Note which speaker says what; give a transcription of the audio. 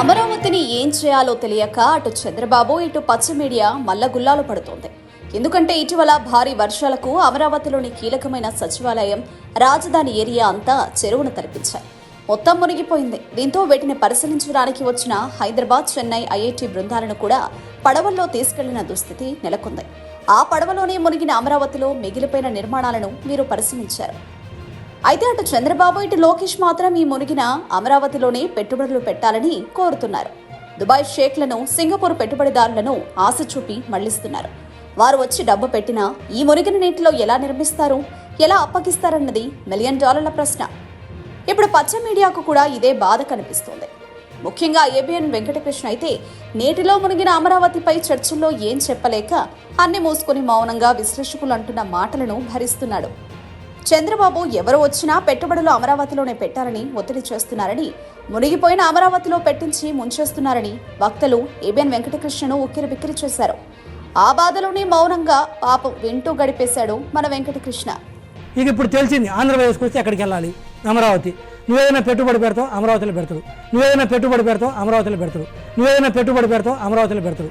Speaker 1: అమరావతిని ఏం చేయాలో తెలియక అటు చంద్రబాబు ఇటు పచ్చ మీడియా మల్లగుల్లాలు పడుతోంది. ఎందుకంటే ఇటీవల భారీ వర్షాలకు అమరావతిలోని కీలకమైన సచివాలయం రాజధాని ఏరియా అంతా చెరువును తలపించాయి మొత్తం మునిగిపోయింది. దీంతో వీటిని పరిశీలించడానికి వచ్చిన హైదరాబాద్ చెన్నై ఐఐటి బృందాలను కూడా పడవల్లో తీసుకెళ్ళిన దుస్థితి నెలకొంది. ఆ పడవలోనే మునిగిన అమరావతిలో మిగిలిపోయిన నిర్మాణాలను మీరు పరిశీలించారు. అయితే అటు చంద్రబాబు ఇటు లోకేష్ మాత్రం ఈ మునిగిన అమరావతిలోనే పెట్టుబడులు పెట్టాలని కోరుతున్నారు. దుబాయ్ షేక్లను సింగపూర్ పెట్టుబడిదారులను ఆశ చూపి మళ్ళిస్తున్నారు. వారు వచ్చి డబ్బు పెట్టినా ఈ మునిగిన నీటిలో ఎలా నిర్మిస్తారు ఎలా అప్పగిస్తారన్నది మిలియన్ డాలర్ల ప్రశ్న. ఇప్పుడు పచ్చ మీడియాకు కూడా ఇదే బాధ కనిపిస్తోంది. ముఖ్యంగా ఏబిఎన్ వెంకటకృష్ణ అయితే నేటిలో మునిగిన అమరావతిపై చర్చల్లో ఏం చెప్పలేక అన్ని మూసుకుని మౌనంగా విశ్లేషకులు అంటున్న మాటలను భరిస్తున్నాడు. చంద్రబాబు ఎవరు వచ్చినా పెట్టుబడులు అమరావతిలోనే పెట్టాలని ఒత్తిడి చేస్తున్నారని మునిగిపోయిన అమరావతిలో పెట్టించి ముంచేస్తున్నారని వక్తలు ఏబిఎన్ వెంకటకృష్ణను ఉక్కిరి బిక్కిరి చేశారు. ఆ బాధలోనే మౌనంగా పాపం వింటూ గడిపేశాడు మన వెంకటకృష్ణ.
Speaker 2: ఇక ఇప్పుడు తెలిసింది ఆంధ్రప్రదేశ్కి వస్తే ఎక్కడికి వెళ్ళాలి? అమరావతి. నువ్వేదైనా పెట్టుబడి పెడతావు అమరావతిలో పెడతాడు నువ్వేదైనా పెట్టుబడి పెడతావు అమరావతిలో పెడతాడు నువ్వేదైనా పెట్టుబడి పెడతావు అమరావతిలో పెడతాడు